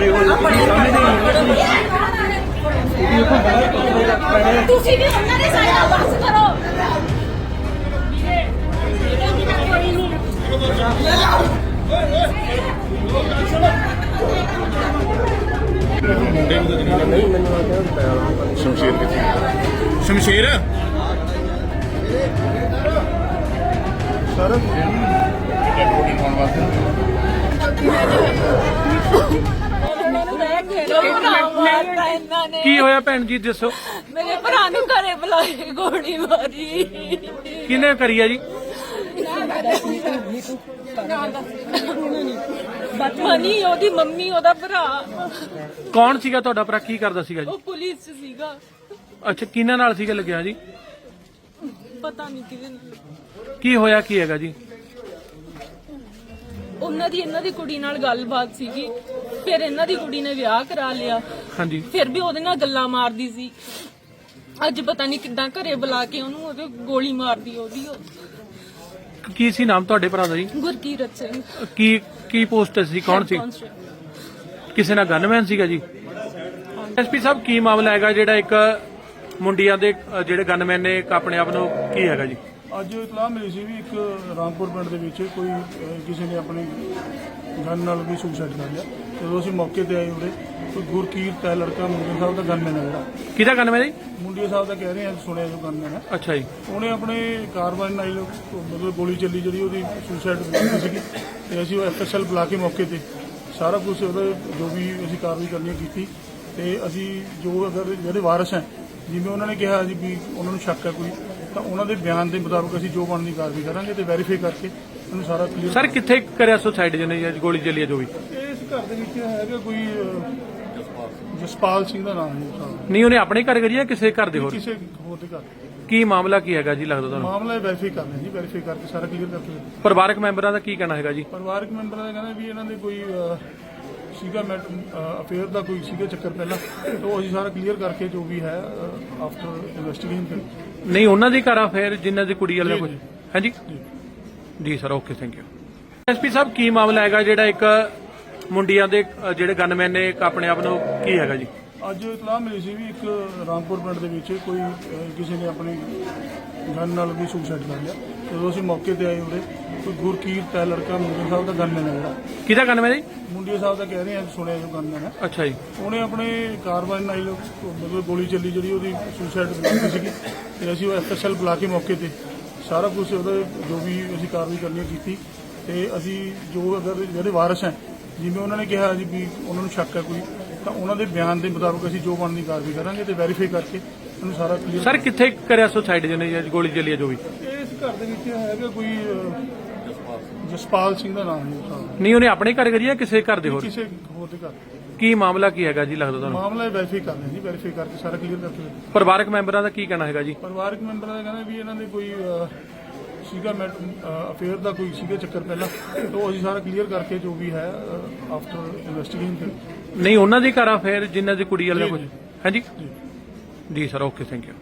ਰਹੇ ਹੋ ਸਮਝਦੇ ਨਹੀਂ ਤੁਸੀਂ ਵੀ ਉਹਨਾਂ ਦੇ ਸਾਡਾ ਬਸ ਕਰੋ ਮੁੰਡੇ ਨੂੰ ਤਾਂ ਨਹੀਂ ਮੈਨੂੰ ਆ ਕੇ ਪੈਰਾਂ ਸ਼ਮਸ਼ੀਰ ਕਿੱਥੇ ਸ਼ਮਸ਼ੀਰ? ਸਰ ਜਿਹੜੀ ਕੋਟੀ ਪਾਉਣ ਵਾਸਤੇ? ਕੀ ਕੀ ਹੋਇਆ ਭੈਣ ਜੀ ਦੱਸੋ। ਮੇਰੇ ਭਰਾ ਨੂੰ ਘਰੇ ਬੁਲਾ ਕੇ ਗੋਲੀ ਮਾਰੀ। ਕਿਹਨੇ ਕਰੀ ਆ ਜੀ? ਮਨੀ ਉਹਦੀ ਮੰਮੀ ਉਹਦਾ ਭਰਾ। ਕੌਣ ਸੀਗਾ ਤੁਹਾਡਾ ਭਰਾ? ਕੀ ਕਰਦਾ ਸੀਗਾ ਜੀ? ਉਹ ਪੁਲਿਸ 'ਚ ਸੀਗਾ। ਅੱਛਾ ਕਿਹਨਾਂ ਨਾਲ ਸੀਗਾ ਲੱਗਿਆ ਜੀ? ਪਤਾ ਨਹੀਂ ਕਿਹਦੇ ਨਾਲ। ਕੀ ਹੋਇਆ ਕੀ ਹੈਗਾ ਜੀ? ਉਹਨਾਂ ਦੀ ਇਹਨਾਂ ਦੀ ਕੁੜੀ ਨਾਲ ਗੱਲਬਾਤ ਸੀਗੀ। ਫਿਰ ਇਹਨਾਂ ਦੀ ਕੁੜੀ ਨੇ ਵਿਆਹ ਕਰਾ ਲਿਆ। ਹਾਂਜੀ। ਫਿਰ ਵੀ ਉਹਦੇ ਨਾਲ ਗੱਲਾਂ ਮਾਰਦੀ ਸੀ। ਅੱਜ ਪਤਾ ਨਹੀਂ ਕਿੱਦਾਂ ਘਰੇ ਬੁਲਾ ਕੇ ਉਹਨੂੰ ਉਹਦੇ ਗੋਲੀ ਮਾਰਦੀ ਉਹਦੀ। ਉਹ। ਕੀ ਸੀ ਨਾਮ ਤੁਹਾਡੇ ਭਰਾ ਦਾ ਜੀ? ਗੁਰਕੀਰਤ ਸਿੰਘ। ਕੀ ਕੀ ਪੋਸਟ ਸੀ? ਕੌਣ ਸੀ। ਕਿਸੇ ਨਾਲ ਗਨਮੈਨ ਸੀਗਾ ਜੀ? ਐਸਪੀ ਸਾਹਿਬ ਕੀ ਮਾਮਲਾ ਹੈਗਾ ਜਿਹੜਾ ਇੱਕ ਮੁੰਡਿਆਂ ਦੇ ਅ, ਜਿਹੜੇ ਗਨਮੈਨ ਨੇ ਇੱਕ ਆਪਣੇ ਆਪ ਨੂੰ ਕੀ ਹੈਗਾ ਜੀ? ਅੱਜ ਇਤਲਾਹ ਮਿਲੀ ਸੀ ਵੀ ਇੱਕ ਰਾਮਪੁਰ ਪਿੰਡ ਦੇ ਵਿੱਚ ਕੋਈ ਅਹ, ਕਿਸੇ ਨੇ ਆਪਣੀ ਗਨ ਨਾਲ ਵੀ ਸੁਸਾਈਡ ਕਰ ਲਿਆ। ਜਦੋਂ ਅਸੀਂ ਮੌਕੇ ਤੇ ਆਏ ਉਰੇ ਕੋਈ ਗੁਰਕੀਰਤ ਹੈ ਲੜਕਾ ਮੁੰਡੇ ਸਾਹਿਬ ਦਾ ਗਨਮੈਨ ਹੈ ਜਿਹੜਾ। ਕਿਹਦਾ ਗਨਮੈਨ ਜੀ? ਮੁੰਡੇ ਸਾਹਿਬ ਦਾ ਕਹਿ ਰਹੇ ਆ ਸੁਣਿਆ ਜੋ ਗਨਮੈਨ ਹੈ। ਅੱਛਾ ਜੀ। ਉਹਨੇ ਆਪਣੇ ਕਾਰਵਾਈ ਨਾਲ ਹੀ ਮਤਲਬ ਗੋਲੀ ਚੱਲੀ ਜਿਹੜੀ ਉਹਦੀ ਸੁਸਾਈਡ ਸੀਗੀ। ਤੇ ਅਸੀਂ ਉਹ ਐਫਐਸਐਲ ਬੁਲਾ ਕੇ ਮੌਕੇ ਤੇ ਸਾਰਾ ਕੁਝ ਉਹਦਾ ਜੋ ਵੀ ਅਸੀਂ ਕਾਰਵਾਈ ਕਰਨੀ ਹੈ ਕੀਤੀ। ਤੇ ਅਸੀਂ ਜੋ ਅਗਰ ਜਿਹੜੇ ਵਾਰਸ ਹੈ ਜਿਵੇਂ ਉਹਨਾਂ ਨੇ ਕਿਹਾ ਜੀ ਵੀ ਉਹਨਾਂ ਨੂੰ ਸ਼ੱਕ ਹੈ ਕੋਈ ਤਾਂ ਉਹਨਾਂ ਦੇ ਬਿਆਨ ਦੇ ਮੁਤਾਬਕ ਅਸੀਂ ਜੋ ਬਣਦੀ ਕਾਰਵਾਈ ਕਰਾਂਗੇ ਤੇ ਵੈਰੀਫਾਈ ਕਰਕੇ ਉਹਨੂੰ ਸਾਰਾ ਕਲੀਅਰ ਸਰ ਕਿੱਥੇ ਕਰਿਆ ਸੁਸਾਈਡ ਜਿਹਨੇ ਜਾਂ ਗੋਲੀ ਚੱਲੀ ਜੋ ਵੀ? ਘਰ ਦੇ ਵਿੱਚ ਹੈਗਾ ਕੋਈ ਅਹ, ਜਸਪਾਲ ਸਿੰਘ ਦਾ ਨਾਮ ਹੈ ਸਾਹਿਬ। ਨਹੀਂ ਉਹਨੇ ਆਪਣੇ ਘਰ ਕਰੀ ਜਾਂ ਕਿਸੇ ਘਰ ਦੇ ਹੋਰ? ਕਿਸੇ ਹੋਰ ਦੇ ਘਰ। ਕੀ ਮਾਮਲਾ ਕੀ ਹੈਗਾ ਜੀ ਲੱਗਦਾ ਤੁਹਾਨੂੰ? ਮਾਮਲਾ ਵੈਰੀਫਾਈ ਕਰਨਾ ਜੀ ਵੈਰੀਫਾਈ ਕਰਕੇ ਸਾਰਾ ਕਲੀਅਰ ਕਰਕੇ ਪਰਿਵਾਰਕ ਮੈਂਬਰਾਂ ਦਾ ਕੀ ਕਹਿਣਾ ਹੈਗਾ ਜੀ? ਪਰਿਵਾਰਕ ਮੈਂਬਰਾਂ ਦਾ ਕਹਿੰਦਾ ਵੀ ਇਹਨਾਂ ਦੇ ਕੋਈ ਅਹ, ਸੀਗਾ ਮੈਟ ਅਫੇਅਰ ਦਾ ਕੋਈ ਸੀਗਾ ਚੱਕਰ ਪਹਿਲਾਂ ਤੇ ਉਹ ਅਸੀਂ ਸਾਰਾ ਕਲੀਅਰ ਕਰਕੇ ਜੋ ਵੀ ਹੈ ਆਫਟਰ ਇਨਵੈਸਟੀਗੇਸ਼ਨ ਨਹੀਂ ਉਹਨਾਂ ਦੀ ਘਰ ਫਿਰ ਜਿਨ੍ਹਾਂ ਦੀ ਕੁੜੀ ਵਾਲਾ ਕੁਝ ਜੀ। ਹਾਂਜੀ ਜੀ। Sir okay thank you SP ਸਾਹਿਬ ਕੀ ਮਾਮਲਾ ਹੈਗਾ ਜਿਹੜਾ ਇੱਕ ਮੁੰਡਿਆਂ ਦੇ ਅ, ਜਿਹੜੇ ਗਨਮੈਨ ਨੇ ਇੱਕ ਆਪਣੇ ਆਪ ਨੂੰ ਕੀ ਹੈਗਾ ਜੀ? ਅੱਜ ਇਤਲਾਹ ਮਿਲੀ ਸੀ ਵੀ ਇੱਕ ਰਾਮਪੁਰ ਪਿੰਡ ਦੇ ਵਿੱਚ ਕੋਈ ਅਹ, ਕਿਸੇ ਨੇ ਆਪਣੀ ਗਨ ਨਾਲ ਵੀ ਸੁਸਾਈਡ ਕਰ ਲਿਆ। ਜਦੋਂ ਅਸੀਂ ਮੌਕੇ ਤੇ ਆਏ ਉਰੇ ਕੋਈ ਗੁਰਕੀਰਤ ਹੈ ਲੜਕਾ ਮੁੰਡੇ ਸਾਹਿਬ ਦਾ ਗਨਮੈਨ ਹੈ ਜਿਹੜਾ। ਕਿਹਦਾ ਗਨਮੈਨ ਜੀ? ਮੁੰਡੇ ਸਾਹਿਬ ਦਾ ਕਹਿ ਰਹੇ ਆ ਸੁਣਿਆ ਜੋ ਗਨਮੈਨ ਹੈ। ਅੱਛਾ ਜੀ। ਉਹਨੇ ਆਪਣੇ ਕਾਰਵਾਈ ਨਾਲ ਮਤਲਬ ਗੋਲੀ ਚੱਲੀ ਜਿਹੜੀ ਉਹਦੀ ਸੁਸਾਈਡ ਕੀਤੀ ਸੀਗੀ। ਤੇ ਅਸੀਂ ਉਹ ਐਫਐਸਐਲ ਬੁਲਾ ਕੇ ਮੌਕੇ ਤੇ ਸਾਰਾ ਕੁਝ ਉਹਦਾ ਜੋ ਵੀ ਅਸੀਂ ਕਾਰਵਾਈ ਕਰਨੀ ਹੈ ਕੀਤੀ। ਤੇ ਅਸੀਂ ਜੋ ਅਗਰ ਜਿਹੜੇ ਵਾਰਸ ਹੈ ਜਿਵੇਂ ਉਹਨਾਂ ਨੇ ਕਿਹਾ ਜੀ ਵੀ ਉਹਨਾਂ ਨੂੰ ਸ਼ੱਕ ਹੈ ਕੋਈ ਤਾਂ ਉਹਨਾਂ ਦੇ ਬਿਆਨ ਦੇ ਮੁਤਾਬਕ ਅਸੀਂ ਜੋ ਬਣਦੀ ਕਾਰਵਾਈ ਕਰਾਂਗੇ ਤੇ ਵੈਰੀਫਾਈ ਕਰਕੇ ਉਹਨੂੰ ਸਾਰਾ ਕਲੀਅਰ ਸਰ ਕਿੱਥੇ ਕਰਿਆ ਸੁਸਾਈਡ ਜਿਹਨੇ ਜਾਂ ਗੋਲੀ ਚੱਲੀ ਆ ਜੋ ਵੀ? ਇਸ ਘਰ ਦੇ ਵਿੱਚ ਹੈਗਾ ਕੋਈ ਅਹ, ਜਸਪਾਲ ਸਿੰਘ ਦਾ ਨਾਮ ਹੈ। ਨਹੀਂ ਉਹਨੇ ਆਪਣੇ ਘਰ ਕਰੀ ਜਾਂ ਕਿਸੇ ਘਰ ਦੇ ਹੋਰ? ਕਿਸੇ ਹੋਰ ਦੇ ਘਰ। ਕੀ ਮਾਮਲਾ ਕੀ ਹੈਗਾ ਜੀ ਲੱਗਦਾ ਤੁਹਾਨੂੰ? ਮਾਮਲਾ ਵੈਰੀਫਾਈ ਕਰਨਾ ਜੀ ਵੈਰੀਫਾਈ ਕਰਕੇ ਸਾਰਾ ਕਲੀਅਰ ਕਰਕੇ। ਪਰਿਵਾਰਕ ਮੈਂਬਰਾਂ ਦਾ ਕੀ ਕਹਿਣਾ ਹੈਗਾ ਜੀ? ਪਰਿਵਾਰਕ ਮੈਂਬਰਾਂ ਦਾ ਕਹਿੰਦਾ ਵੀ ਇਹਨਾਂ ਦੇ ਕੋਈ ਅਹ, ਸੀਗਾ ਮੈਟ ਅਫੇਅਰ ਦਾ ਕੋਈ ਸੀਗਾ ਚੱਕਰ ਪਹਿਲਾਂ ਤੇ ਅਸੀਂ ਸਾਰਾ ਕਲੀਅਰ ਕਰਕੇ ਜੋ ਵੀ ਹੈ ਆਫਟਰ ਇਨਵੈਸਟੀਗੇਸ਼ਨ ਨਹੀਂ ਉਹਨਾਂ ਦੀ ਘਰ ਆ ਫਿਰ ਜਿਨ੍ਹਾਂ ਦੀ ਕੁੜੀ ਵਾਲਾ ਕੁਝ। ਹਾਂਜੀ? ਜੀ। Sir okay thank you